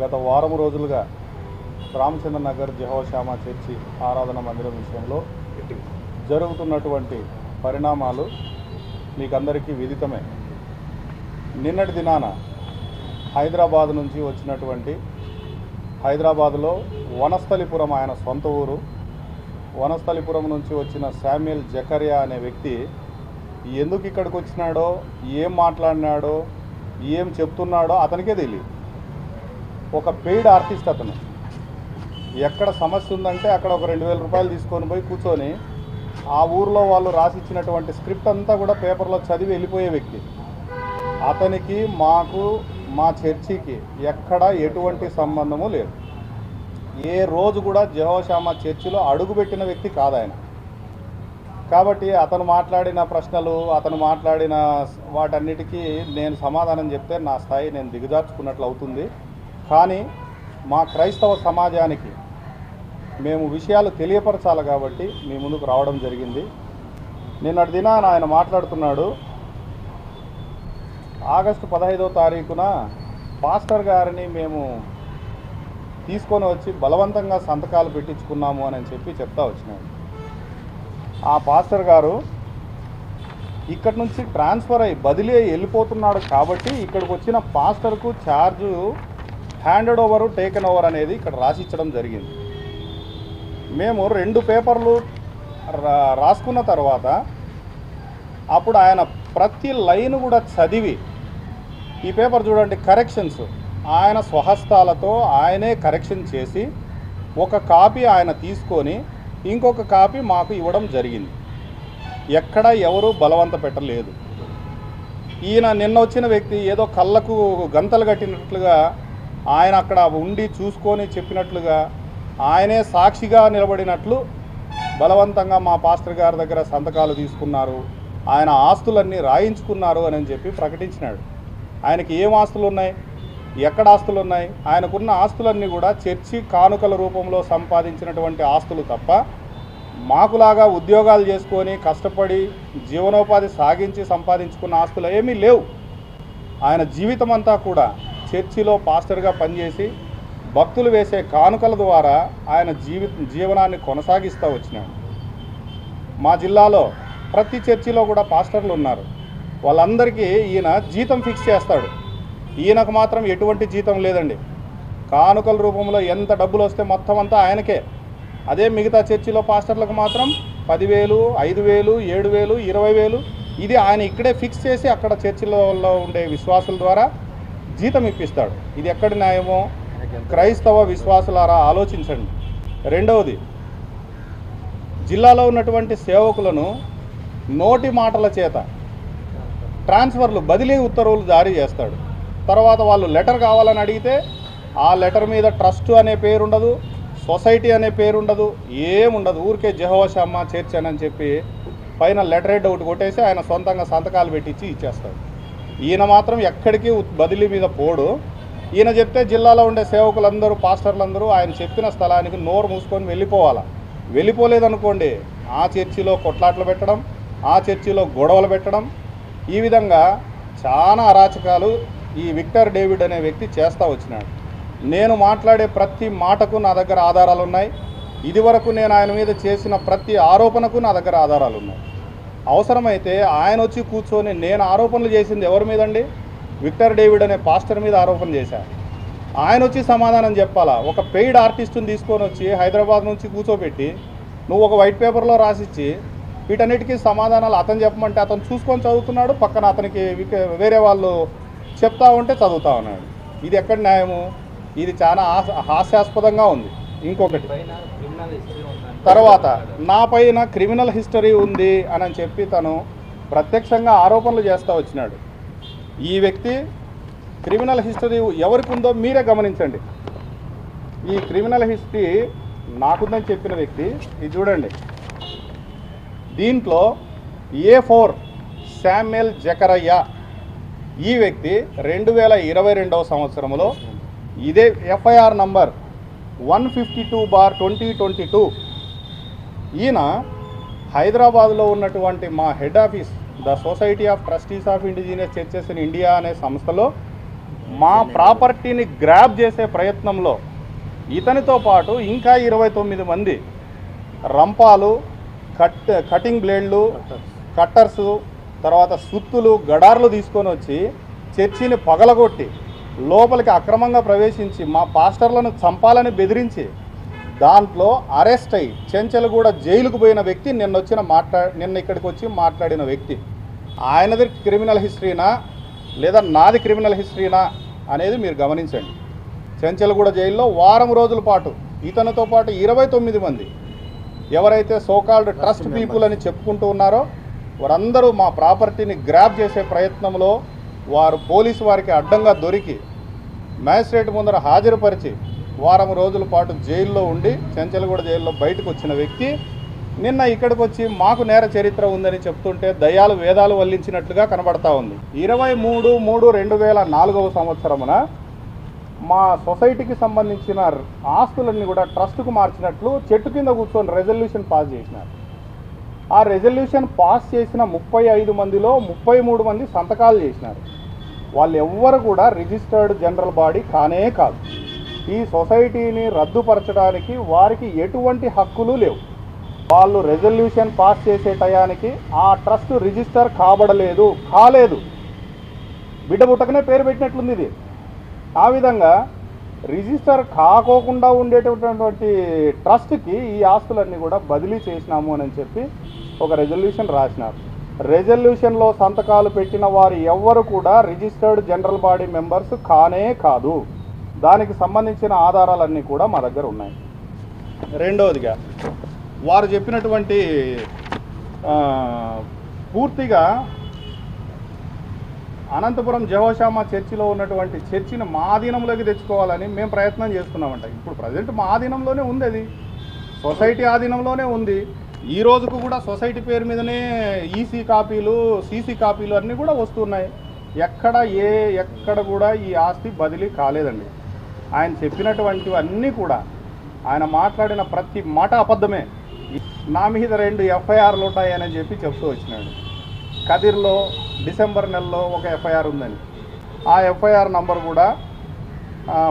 గత వారం రోజులుగా రామచంద్ర నగర్ జహోశ్యామ చర్చి ఆరాధన మందిరం విషయంలో జరుగుతున్నటువంటి పరిణామాలు మీకందరికీ విదితమే. నిన్నటి దినాన హైదరాబాద్ నుంచి వచ్చినటువంటి హైదరాబాదులో వనస్థలిపురం ఆయన సొంత ఊరు వనస్థలిపురం నుంచి వచ్చిన శామ్యుల్ జకరియా అనే వ్యక్తి ఎందుకు ఇక్కడికి వచ్చినాడో ఏం మాట్లాడినాడో ఏం చెప్తున్నాడో అతనికే తెలియదు ఒక పెయిడ్ ఆర్టిస్ట్ అతను. ఎక్కడ సమస్య ఉందంటే అక్కడ ఒక రెండు వేల రూపాయలు తీసుకొని పోయి కూర్చొని ఆ ఊర్లో వాళ్ళు రాసిచ్చినటువంటి స్క్రిప్ట్ అంతా కూడా పేపర్లో చదివి వెళ్ళిపోయే వ్యక్తి. అతనికి మాకు మా చర్చికి ఎక్కడ ఎటువంటి సంబంధము లేదు. ఏ రోజు కూడా జహోషామ చర్చిలో అడుగుపెట్టిన వ్యక్తి కాదు ఆయన కాబట్టి అతను మాట్లాడిన ప్రశ్నలు అతను మాట్లాడిన వాటన్నిటికీ నేను సమాధానం చెప్తే నా స్థాయి నేను దిగజార్చుకున్నట్లు అవుతుంది కానీ మా క్రైస్తవ సమాజానికి మేము విషయాలు తెలియపరచాలి కాబట్టి మీ ముందుకు రావడం జరిగింది. నిన్నటి దినాన ఆయన మాట్లాడుతున్నాడు. ఆగస్టు పదహైదో తారీఖున పాస్టర్ గారిని మేము తీసుకొని వచ్చి బలవంతంగా సంతకాలు పెట్టించుకున్నాము అని చెప్పి చెప్తా వచ్చినాడు. ఆ పాస్టర్ గారు ఇక్కడి నుంచి ట్రాన్స్ఫర్ అయ్యి బదిలీ అయ్యి వెళ్ళిపోతున్నాడు కాబట్టి ఇక్కడికి వచ్చిన పాస్టర్కు charge handed over taken over అనేది ఇక్కడ రాసిచ్చడం జరిగింది. మేము రెండు పేపర్లు రా- రాసుకున్న తర్వాత అప్పుడు ఆయన ప్రతి లైన్ కూడా చదివి ఈ పేపర్ చూడండి కరెక్షన్స్ ఆయన స్వహస్తాలతో ఆయనే కరెక్షన్ చేసి ఒక కాపీ ఆయన తీసుకొని ఇంకొక కాపీ మాకు ఇవ్వడం జరిగింది. ఎక్కడ ఎవరు బలవంత పెట్టలేదు. ఈయన నిన్న వచ్చిన వ్యక్తి ఏదో కళ్ళకు గంతలు కట్టినట్లుగా ఆయన అక్కడ ఉండి చూసుకొని చెప్పినట్లుగా ఆయనే సాక్షిగా నిలబడినట్లు బలవంతంగా మా పాస్టర్ గారి దగ్గర సంతకాలు తీసుకున్నారు. ఆయన ఆస్తులన్నీ రాయించుకున్నారు అని చెప్పి ప్రకటించినాడు. ఆయనకి ఏం ఆస్తులు ఉన్నాయి ఎక్కడ ఆస్తులు ఉన్నాయి ఆయనకున్న ఆస్తులన్నీ కూడా చర్చి కానుకల రూపంలో సంపాదించినటువంటి ఆస్తులు తప్ప మాకులాగా ఉద్యోగాలు చేసుకొని కష్టపడి జీవనోపాధి సాగించి సంపాదించుకున్న ఆస్తులు ఏమీ లేవు. ఆయన జీవితం అంతా కూడా చర్చిలో పాస్టర్గా పనిచేసి భక్తులు వేసే కానుకల ద్వారా ఆయన జీవి జీవనాన్ని కొనసాగిస్తూ వచ్చినాడు. మా జిల్లాలో ప్రతి చర్చిలో కూడా పాస్టర్లు ఉన్నారు. వాళ్ళందరికీ ఈయన జీతం ఫిక్స్ చేస్తాడు. ఈయనకు మాత్రం ఎటువంటి జీతం లేదండి. కానుకల రూపంలో ఎంత డబ్బులు వస్తే మొత్తం అంతా ఆయనకే. అదే మిగతా చర్చిలో పాస్టర్లకు మాత్రం పదివేలు ఐదు వేలు ఏడు వేలు ఇరవై వేలు ఇది ఆయన ఇక్కడే ఫిక్స్ చేసి అక్కడ చర్చిలలో ఉండే విశ్వాసుల ద్వారా జీతం ఇప్పిస్తాడు. ఇది ఎక్కడి న్యాయమో? క్రైస్తవ విశ్వాసులారా ఆలోచించండి. రెండవది జిల్లాలో ఉన్నటువంటి సేవకులను నోటి మాటల చేత ట్రాన్స్ఫర్లు బదిలీ ఉత్తర్వులు జారీ చేస్తాడు. తర్వాత వాళ్ళు లెటర్ కావాలని అడిగితే ఆ లెటర్ మీద ట్రస్ట్ అనే పేరుండదు సొసైటీ అనే పేరుండదు ఏముండదు. ఊరికే జహోషమ్మ చేర్చానని చెప్పి పైన లెటర్ హెడ్ ఒకటి కొట్టేసి ఆయన సొంతంగా సంతకాలు పెట్టించి ఇచ్చేస్తాడు. ఈయన మాత్రం ఎక్కడికి బదిలీ మీద పోడు. ఈయన చెప్తే జిల్లాలో ఉండే సేవకులందరూ పాస్టర్లందరూ ఆయన చెప్పిన స్థలానికి నోరు మూసుకొని వెళ్ళిపోవాలా. వెళ్ళిపోలేదనుకోండి ఆ చర్చిలో కొట్లాట్లు పెట్టడం ఆ చర్చిలో గొడవలు పెట్టడం. ఈ విధంగా చాలా అరాచకాలు ఈ విక్టర్ డేవిడ్ అనే వ్యక్తి చేస్తూ వచ్చినాడు. నేను మాట్లాడే ప్రతి మాటకు నా దగ్గర ఆధారాలు ఉన్నాయి ఇదివరకు నేను ఆయన మీద చేసిన ప్రతి ఆరోపణకు నా దగ్గర ఆధారాలు ఉన్నాయి అవసరమైతే ఆయన వచ్చి కూర్చొని నేను ఆరోపణలు చేసింది ఎవరి మీదండి? విక్టర్ డేవిడ్ అనే పాస్టర్ మీద ఆరోపణ చేశాను ఆయన వచ్చి సమాధానం చెప్పాలా? ఒక పెయిడ్ ఆర్టిస్ట్ని తీసుకొని వచ్చి హైదరాబాద్ నుంచి కూర్చోబెట్టి నువ్వు ఒక వైట్ పేపర్లో రాసిచ్చి వీటన్నిటికీ సమాధానాలు అతను చెప్పమంటే అతను చూసుకొని చదువుతున్నాడు పక్కన అతనికి వేరే వాళ్ళు చెప్తా ఉంటే చదువుతా ఉన్నాడు. ఇది ఎక్కడ న్యాయము? ఇది చాలా హాస్- హాస్యాస్పదంగా ఉంది. ఇంకొకటి. తర్వాత నా పైన క్రిమినల్ హిస్టరీ ఉంది అని చెప్పి తను ప్రత్యక్షంగా ఆరోపణలు చేస్తూ వచ్చినాడు. ఈ వ్యక్తి క్రిమినల్ హిస్టరీ ఎవరికి ఉందో మీరే గమనించండి. ఈ క్రిమినల్ హిస్టరీ నాకుందని చెప్పిన వ్యక్తి ఇది చూడండి. దీంట్లో ఏ ఫోర్ శామ్యుల్ జకరయ్య ఈ వ్యక్తి రెండు వేల ఇరవై రెండవ సంవత్సరంలో ఇదే FIR number one fifty two bar twenty twenty two. ఈయన హైదరాబాద్లో ఉన్నటువంటి మా head office the society of trustees of indigenous churches in India అనే సంస్థలో మా ప్రాపర్టీని గ్రాబ్ చేసే ప్రయత్నంలో ఇతనితో పాటు ఇంకా ఇరవై తొమ్మిది మంది రంపాలు కట్ కటింగ్ బ్లేడ్లు కట్టర్స్ తర్వాత సుత్తులు గడార్లు తీసుకొని వచ్చి చర్చిని పగలగొట్టి లోపలికి అక్రమంగా ప్రవేశించి మా పాస్టర్లను చంపాలని బెదిరించి దాంట్లో అరెస్ట్ అయ్యి చెంచలగూడ జైలుకు పోయిన వ్యక్తి నిన్న వచ్చిన మాట్లా నిన్న ఇక్కడికి వచ్చి మాట్లాడిన వ్యక్తి. ఆయనది క్రిమినల్ హిస్టరీనా లేదా నాది క్రిమినల్ హిస్టరీనా అనేది మీరు గమనించండి. చెంచలగూడ జైల్లో వారం రోజుల పాటు ఇతనితో పాటు ఇరవై తొమ్మిది మంది. ఎవరైతే సోకాల్డ్ ట్రస్ట్ పీపుల్ అని చెప్పుకుంటూ ఉన్నారో వారందరూ మా ప్రాపర్టీని గ్రాప్ చేసే ప్రయత్నంలో వారు పోలీసు వారికి అడ్డంగా దొరికి మ్యాజిస్ట్రేట్ ముందర హాజరుపరిచి వారం రోజుల పాటు జైల్లో ఉండి చెంచలగూడ జైల్లో బయటకు వచ్చిన వ్యక్తి నిన్న ఇక్కడికి వచ్చి మాకు నేర చరిత్ర ఉందని చెప్తుంటే దయ్యాలు వేదాలు వల్లించినట్లుగా కనబడతా ఉంది. ఇరవై మూడు మూడు రెండు వేల నాలుగవ సంవత్సరమున మా సొసైటీకి సంబంధించిన ఆస్తులన్నీ కూడా ట్రస్ట్కు మార్చినట్లు చెట్టు కింద కూర్చొని రెజల్యూషన్ పాస్ చేసినారు. ఆ రెజల్యూషన్ పాస్ చేసిన ముప్పై ఐదు మందిలో ముప్పై మూడు మంది సంతకాలు చేసినారు. వాళ్ళు ఎవ్వరు కూడా రిజిస్టర్డ్ జనరల్ బాడీ కానే కాదు. ఈ సొసైటీని రద్దుపరచడానికి వారికి ఎటువంటి హక్కులు లేవు. వాళ్ళు రెజల్యూషన్ పాస్ చేసే టయానికి ఆ ట్రస్ట్ రిజిస్టర్ కాబడలేదు కాలేదు. బిడ్డ పుట్టకనే పేరు పెట్టినట్లుంది ఇది. ఆ విధంగా రిజిస్టర్ కాకోకుండా ఉండేటటువంటి ట్రస్ట్కి ఈ ఆస్తులన్నీ కూడా బదిలీ చేసినాము అని చెప్పి ఒక రెజల్యూషన్ రాసినారు. రెజల్యూషన్లో సంతకాలు పెట్టిన వారు ఎవ్వరు కూడా రిజిస్టర్డ్ జనరల్ బాడీ మెంబర్స్ కానే కాదు. దానికి సంబంధించిన ఆధారాలన్నీ కూడా మా దగ్గర ఉన్నాయి. రెండవదిగా వారు చెప్పినటువంటి పూర్తిగా అనంతపురం జవశామ చర్చిలో ఉన్నటువంటి చర్చిని మా ఆధీనంలోకి తెచ్చుకోవాలని మేము ప్రయత్నం చేస్తున్నామంట. ఇప్పుడు ప్రజెంట్ మా ఆధీనంలోనే ఉంది అది. సొసైటీ ఆధీనంలోనే ఉంది. ఈ రోజుకు కూడా సొసైటీ పేరు మీదనే ఈసీ కాపీలు సీసీ కాపీలు అన్నీ కూడా వస్తున్నాయి. ఎక్కడ ఏ ఎక్కడ కూడా ఈ ఆస్తి బదిలీ కాలేదండి. ఆయన చెప్పినటువంటివన్నీ కూడా ఆయన మాట్లాడిన ప్రతి మాట అబద్ధమే. నా మీద రెండు ఎఫ్ఐఆర్లు ఉంటాయని చెప్పి చెప్తూ వచ్చినాడు. కదిర్లో డిసెంబర్ నెలలో ఒక ఎఫ్ఐఆర్ ఉందని ఆ ఎఫ్ఐఆర్ నంబర్ కూడా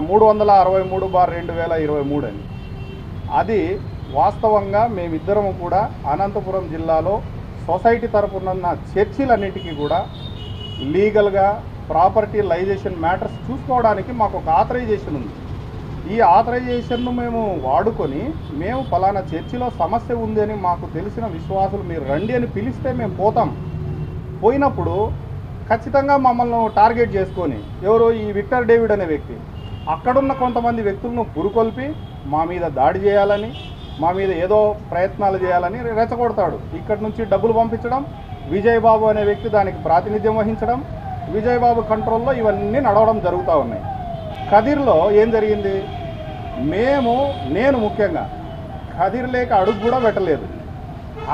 మూడు వందల అరవై మూడు బార్ రెండు వేల ఇరవై మూడు అని అది వాస్తవంగా మేమిద్దరము కూడా అనంతపురం జిల్లాలో సొసైటీ తరపున చర్చిలన్నిటికీ కూడా లీగల్గా ప్రాపర్టీ లైజేషన్ మ్యాటర్స్ చూసుకోవడానికి మాకు ఒక ఆథరైజేషన్ ఉంది. ఈ ఆథరైజేషన్ను మేము వాడుకొని మేము ఫలానా చర్చిలో సమస్య ఉంది అని మాకు తెలిసిన విశ్వాసులు మీరు రండి అని పిలిస్తే మేము పోతాం. పోయినప్పుడు ఖచ్చితంగా మమ్మల్ని టార్గెట్ చేసుకొని ఎవరో ఈ విక్టర్ డేవిడ్ అనే వ్యక్తి అక్కడున్న కొంతమంది వ్యక్తులను పురుకొల్పి మా మీద దాడి చేయాలని మా మీద ఏదో ప్రయత్నాలు చేయాలని రెచ్చగొడతాడు. ఇక్కడి నుంచి డబ్బులు పంపించడం విజయబాబు అనే వ్యక్తి దానికి ప్రాతినిధ్యం వహించడం విజయబాబు కంట్రోల్లో ఇవన్నీ నడవడం జరుగుతూ ఉన్నాయి. ఖదీర్లో ఏం జరిగింది? మేము నేను ముఖ్యంగా ఖదీర్ లేక అడుగు కూడా పెట్టలేదు.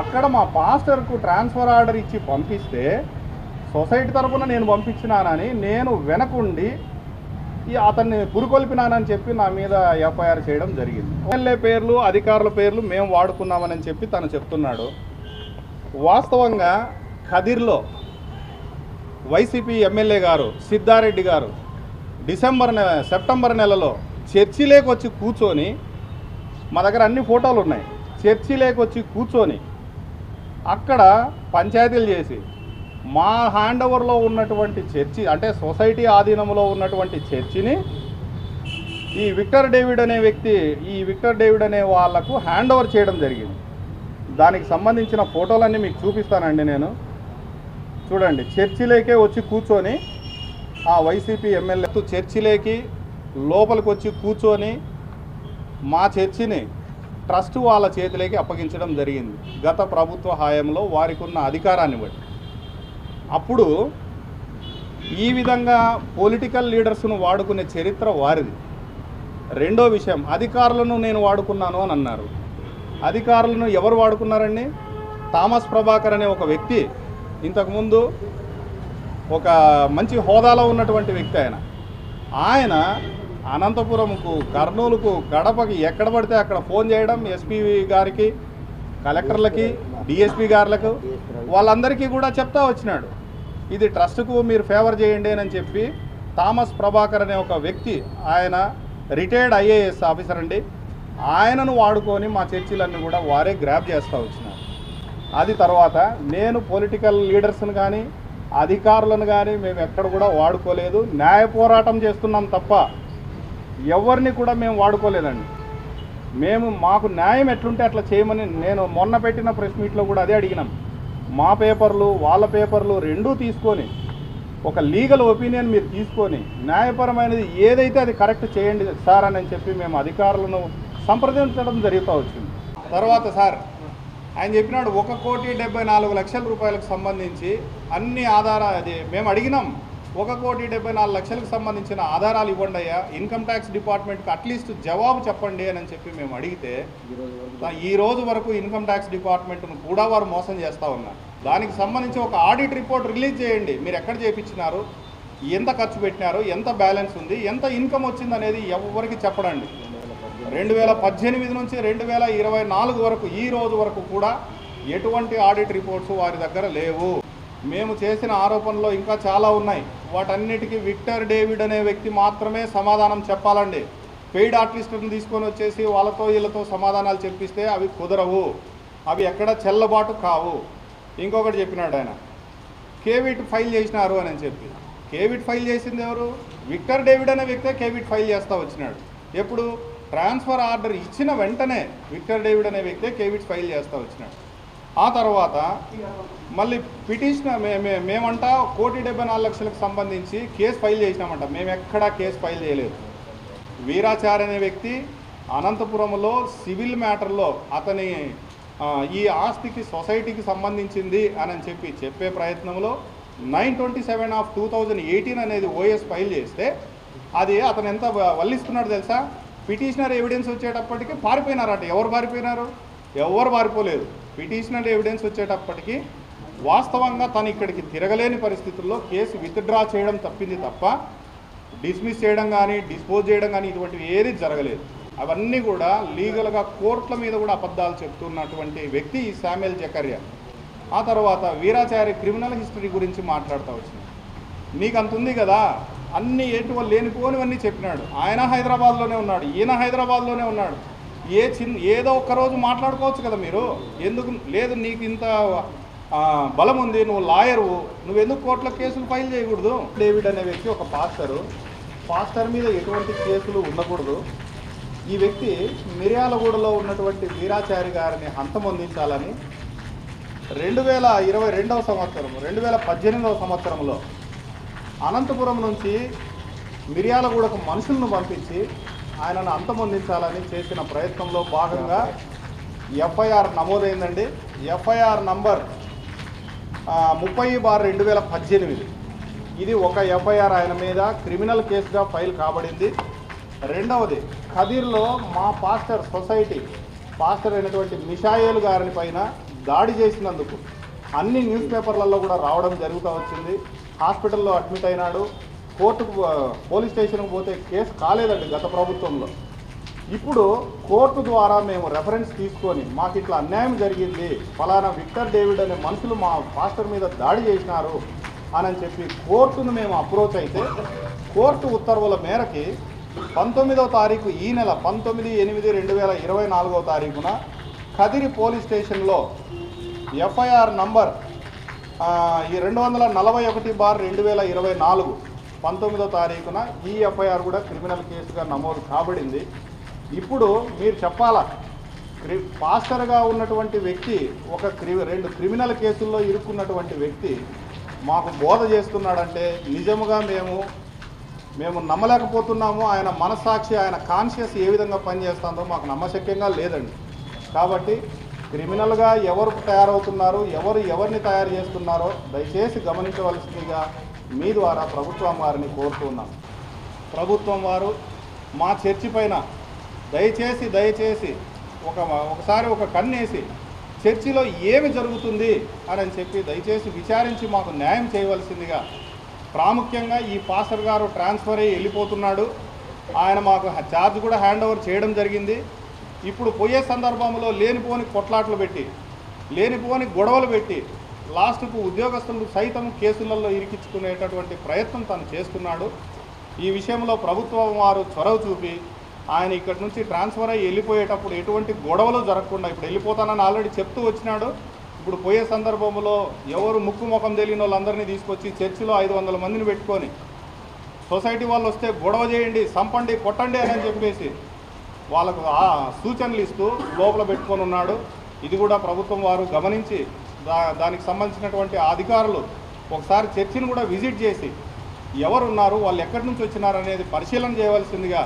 అక్కడ మా పాస్టర్కు ట్రాన్స్ఫర్ ఆర్డర్ ఇచ్చి పంపిస్తే సొసైటీ తరపున నేను పంపించినానని నేను వెనకుండి ఈ అతన్ని పురుకొల్పినానని చెప్పి నా మీద ఎఫ్ఐఆర్ చేయడం జరిగింది. ఎమ్మెల్యే పేర్లు అధికారుల పేర్లు మేము వాడుకున్నామని చెప్పి తను చెప్తున్నాడు. వాస్తవంగా ఖదిర్లో వైసీపీ ఎమ్మెల్యే గారు సిద్ధారెడ్డి గారు డిసెంబర్ నెల సెప్టెంబర్ నెలలో చర్చిలోకి వచ్చి కూర్చొని మా దగ్గర అన్ని ఫోటోలు ఉన్నాయి చర్చిలోకి వచ్చి కూర్చొని అక్కడ పంచాయతీలు చేసి మా హ్యాండ్ ఓవర్లో ఉన్నటువంటి చర్చి అంటే సొసైటీ ఆధీనంలో ఉన్నటువంటి చర్చిని ఈ విక్టర్ డేవిడ్ అనే వ్యక్తి ఈ విక్టర్ డేవిడ్ అనే వాళ్ళకు హ్యాండ్ ఓవర్ చేయడం జరిగింది. దానికి సంబంధించిన ఫోటోలన్నీ మీకు చూపిస్తానండి నేను. చూడండి చర్చిలోకే వచ్చి కూర్చొని ఆ వైసీపీ ఎమ్మెల్యే చర్చిలోకి లోపలికి వచ్చి కూర్చొని మా చర్చిని ట్రస్ట్ వాళ్ళ చేతిలోకి అప్పగించడం జరిగింది. గత ప్రభుత్వ హాయంలో వారికి ఉన్న అధికారాన్ని బట్టి. అప్పుడు ఈ విధంగా పొలిటికల్ లీడర్స్ను వాడుకునే చరిత్ర వారిది. రెండో విషయం అధికారులను నేను వాడుకున్నాను అని అన్నారు. అధికారులను ఎవరు వాడుకున్నారండి? థామస్ ప్రభాకర్ అనే ఒక వ్యక్తి ఇంతకుముందు ఒక మంచి హోదాలో ఉన్నటువంటి వ్యక్తి ఆయన. ఆయన అనంతపురంకు కర్నూలుకు కడపకి ఎక్కడ పడితే అక్కడ ఫోన్ చేయడం ఎస్పీ గారికి కలెక్టర్లకి డిఎస్పీ గారులకు వాళ్ళందరికీ కూడా చెప్తా వచ్చినాడు. ఇది ట్రస్ట్కు మీరు ఫేవర్ చేయండి అని చెప్పి థామస్ ప్రభాకర్ అనే ఒక వ్యక్తి ఆయన రిటైర్డ్ ఐఏఎస్ ఆఫీసర్ అండి. ఆయనను వాడుకొని మా చర్చిలన్నీ కూడా వారే గ్రాప్ చేస్తూ వచ్చినారు. అది తర్వాత నేను పొలిటికల్ లీడర్స్ని కానీ అధికారులను కానీ మేము ఎక్కడ కూడా వాడుకోలేదు. న్యాయ పోరాటం చేస్తున్నాం తప్ప ఎవరిని కూడా మేము వాడుకోలేదండి. మేము మాకు న్యాయం ఎట్లుంటే అట్లా చేయమని నేను మొన్న పెట్టిన ప్రెస్ మీట్లో కూడా అదే అడిగినాం. మా పేపర్లు వాళ్ళ పేపర్లు రెండూ తీసుకొని ఒక లీగల్ ఒపీనియన్ మీరు తీసుకొని న్యాయపరమైనది ఏదైతే అది కరెక్ట్ చేయండి సార్ అని చెప్పి మేము అధికారులను సంప్రదించడం జరుగుతూ వచ్చింది. తర్వాత సార్ ఆయన చెప్పినాడు ఒక కోటి డెబ్బై నాలుగు లక్షల రూపాయలకు సంబంధించి అన్ని ఆధార అది మేము అడిగినాం. ఒక కోటి డెబ్బై నాలుగు లక్షలకు సంబంధించిన ఆధారాలు ఇవ్వండి అయ్యా. ఇన్కమ్ ట్యాక్స్ డిపార్ట్మెంట్కి అట్లీస్ట్ జవాబు చెప్పండి అని చెప్పి మేము అడిగితే ఈ రోజు వరకు ఇన్కమ్ ట్యాక్స్ డిపార్ట్మెంట్ను కూడా వారు మోసం చేస్తూ ఉన్నారు. దానికి సంబంధించి ఒక ఆడిట్ రిపోర్ట్ రిలీజ్ చేయండి. మీరు ఎక్కడ చేయించినారు ఎంత ఖర్చు పెట్టినారు? ఎంత బ్యాలెన్స్ ఉంది? ఎంత ఇన్కమ్ వచ్చింది అనేది ఎవరికి చెప్పడండి. రెండు వేల పద్దెనిమిది నుంచి రెండు వేల ఇరవై నాలుగు వరకు ఈ రోజు వరకు కూడా ఎటువంటి ఆడిట్ రిపోర్ట్స్ వారి దగ్గర లేవు. మేము చేసిన ఆరోపణలు ఇంకా చాలా ఉన్నాయి. వాటన్నిటికీ విక్టర్ డేవిడ్ అనే వ్యక్తి మాత్రమే సమాధానం చెప్పాలండి. పెయిడ్ ఆర్టిస్టులను తీసుకొని వచ్చేసి వాళ్ళతో వీళ్ళతో సమాధానాలు చెప్పిస్తే అవి కుదరవు. అవి ఎక్కడ చెల్లబాటు కావు. ఇంకొకటి చెప్పినాడు ఆయన. కేవిట్ ఫైల్ చేసినారు అని చెప్పి. కేవిట్ ఫైల్ చేసింది ఎవరు? విక్టర్ డేవిడ్ అనే వ్యక్తే కేవిట్ ఫైల్ చేస్తూ వచ్చినాడు. ఎప్పుడు? ట్రాన్స్ఫర్ ఆర్డర్ ఇచ్చిన వెంటనే విక్టర్ డేవిడ్ అనే వ్యక్తే కేవిట్ ఫైల్ చేస్తూ వచ్చినాడు. ఆ తర్వాత మళ్ళీ పిటిషన్ మే మేమంట కోటి డెబ్బై నాలుగు లక్షలకు సంబంధించి కేసు ఫైల్ చేసినామంట. మేము ఎక్కడా కేసు ఫైల్ చేయలేదు. వీరాచార్య అనే వ్యక్తి అనంతపురంలో సివిల్ మ్యాటర్లో అతని ఈ ఆస్తికి సొసైటీకి సంబంధించింది అని చెప్పి చెప్పే ప్రయత్నంలో nine twenty seven of two thousand eighteen అనేది ఓఎస్ ఫైల్ చేస్తే అది అతను ఎంత వల్లిస్తున్నాడు తెలుసా? పిటిషనర్ ఎవిడెన్స్ వచ్చేటప్పటికి పారిపోయినారట. ఎవరు పారిపోయినారు? ఎవరు పారిపోలేదు. పిటిషనర్ ఎవిడెన్స్ వచ్చేటప్పటికి వాస్తవంగా తను ఇక్కడికి తిరగలేని పరిస్థితుల్లో కేసు విత్డ్రా చేయడం తప్పింది తప్ప డిస్మిస్ చేయడం కానీ డిస్పోజ్ చేయడం కానీ ఇటువంటివి ఏది జరగలేదు. అవన్నీ కూడా లీగల్గా కోర్టుల మీద కూడా అబద్ధాలు చెప్తున్నటువంటి వ్యక్తి ఈ శామ్యుల్ జకర్య. ఆ తర్వాత వీరాచార్య క్రిమినల్ హిస్టరీ గురించి మాట్లాడుతూ వచ్చింది. నీకు అంత ఉంది కదా అన్ని ఎటువంటి లేనిపోనివన్నీ చెప్పినాడు. ఆయన హైదరాబాద్లోనే ఉన్నాడు ఈయన హైదరాబాద్లోనే ఉన్నాడు. ఏ చిన్న ఏదో ఒక్కరోజు మాట్లాడుకోవచ్చు కదా మీరు. ఎందుకు లేదు నీకు ఇంత బలం ఉంది నువ్వు లాయరు నువ్వు ఎందుకు కోర్టులో కేసులు ఫైల్ చేయకూడదు? డేవిడ్ అనే వ్యక్తి ఒక పాస్టరు. పాస్టర్ మీద ఎటువంటి కేసులు ఉండకూడదు. ఈ వ్యక్తి మిర్యాలగూడలో ఉన్నటువంటి వీరాచారి గారిని హంతమొందించాలని రెండు వేల ఇరవై రెండవ సంవత్సరం రెండు వేల పద్దెనిమిదవ సంవత్సరంలో అనంతపురం నుంచి మిర్యాలగూడకు మనుషులను పంపించి ఆయనను అంతమొందించాలని చేసిన ప్రయత్నంలో భాగంగా ఎఫ్ఐఆర్ నమోదైందండి. ఎఫ్ఐఆర్ నంబర్ ముప్పై బార్ రెండు వేల పద్దెనిమిది. ఇది ఒక ఎఫ్ఐఆర్ ఆయన మీద క్రిమినల్ కేసుగా ఫైల్ కాబడింది. రెండవది ఖదీర్లో మా పాస్టర్ సొసైటీ పాస్టర్ అయినటువంటి మిషాయేల్ గారిని పైన దాడి చేసినందుకు అన్ని న్యూస్ పేపర్లలో కూడా రావడం జరుగుతూ వచ్చింది. హాస్పిటల్లో అడ్మిట్ అయినాడు. కోర్టుకు పోలీస్ స్టేషన్కి పోతే కేసు కాలేదండి గత ప్రభుత్వంలో. ఇప్పుడు కోర్టు ద్వారా మేము రెఫరెన్స్ తీసుకొని మాకు ఇట్లా అన్యాయం జరిగింది ఫలానా విక్టర్ డేవిడ్ అనే మనుషులు మా పాస్టర్ మీద దాడి చేసినారు అని చెప్పి కోర్టును మేము అప్రోచ్ అయితే కోర్టు ఉత్తర్వుల మేరకి పంతొమ్మిదవ తారీఖు ఈ నెల పంతొమ్మిది ఎనిమిది రెండు వేల ఇరవై నాలుగవ తారీఖున కదిరి పోలీస్ స్టేషన్లో ఎఫ్ఐఆర్ నంబర్ ఈ రెండు వందల నలభై ఒకటి బార్ రెండు వేల ఇరవై నాలుగు పంతొమ్మిదో తారీఖున ఈ ఎఫ్ఐఆర్ కూడా క్రిమినల్ కేసుగా నమోదు కాబడింది. ఇప్పుడు మీరు చెప్పాలా క్రి పాస్టర్గా ఉన్నటువంటి వ్యక్తి ఒక క్రి రెండు క్రిమినల్ కేసుల్లో ఇరుక్కున్నటువంటి వ్యక్తి మాకు బోధ చేస్తున్నాడంటే నిజముగా మేము మేము నమ్మలేకపోతున్నాము. ఆయన మనస్సాక్షి ఆయన కాన్షియస్ ఏ విధంగా పనిచేస్తుందో మాకు నమ్మశక్యంగా లేదండి. కాబట్టి క్రిమినల్గా ఎవరు తయారవుతున్నారు ఎవరు ఎవరిని తయారు చేస్తున్నారో దయచేసి గమనించవలసిందిగా మీ ద్వారా ప్రభుత్వం వారిని కోరుతున్నాం. ప్రభుత్వం వారు మా చర్చి పైన దయచేసి దయచేసి ఒక ఒకసారి ఒక కన్నేసి చర్చిలో ఏమి జరుగుతుంది అని చెప్పి దయచేసి విచారించి మాకు న్యాయం చేయవలసిందిగా ప్రాముఖ్యంగా ఈ పాస్టర్ గారు ట్రాన్స్ఫర్ అయ్యి వెళ్ళిపోతున్నాడు. ఆయన మాకు ఛార్జ్ కూడా హ్యాండ్ ఓవర్ చేయడం జరిగింది. ఇప్పుడు పోయే సందర్భంలో లేనిపోని కొట్లాట్లు పెట్టి లేనిపోని గొడవలు పెట్టి లాస్ట్కు ఉద్యోగస్తులు సైతం కేసులలో ఇరికించుకునేటటువంటి ప్రయత్నం తను చేస్తున్నాడు. ఈ విషయంలో ప్రభుత్వం వారు చొరవ చూపి ఆయన ఇక్కడి నుంచి ట్రాన్స్ఫర్ అయ్యి వెళ్ళిపోయేటప్పుడు ఎటువంటి గొడవలు జరగకుండా ఇప్పుడు వెళ్ళిపోతానని ఆల్రెడీ చెప్తూ వచ్చినాడు. ఇప్పుడు పోయే సందర్భంలో ఎవరు ముక్కు ముఖం తెలియని వాళ్ళందరినీ తీసుకొచ్చి చర్చిలో ఐదు వందల మందిని పెట్టుకొని సొసైటీ వాళ్ళు వస్తే గొడవ చేయండి సంపండి కొట్టండి అని చెప్పేసి వాళ్ళకు ఆ సూచనలు ఇస్తూ లోపల పెట్టుకొని ఉన్నాడు. ఇది కూడా ప్రభుత్వం వారు గమనించి దానికి సంబంధించినటువంటి అధికారులు ఒకసారి చర్చిని కూడా విజిట్ చేసి ఎవరున్నారు వాళ్ళు ఎక్కడి నుంచి వచ్చినారు అనేది పరిశీలన చేయవలసిందిగా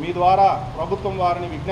మీ ద్వారా ప్రభుత్వం వారిని విజ్ఞప్తి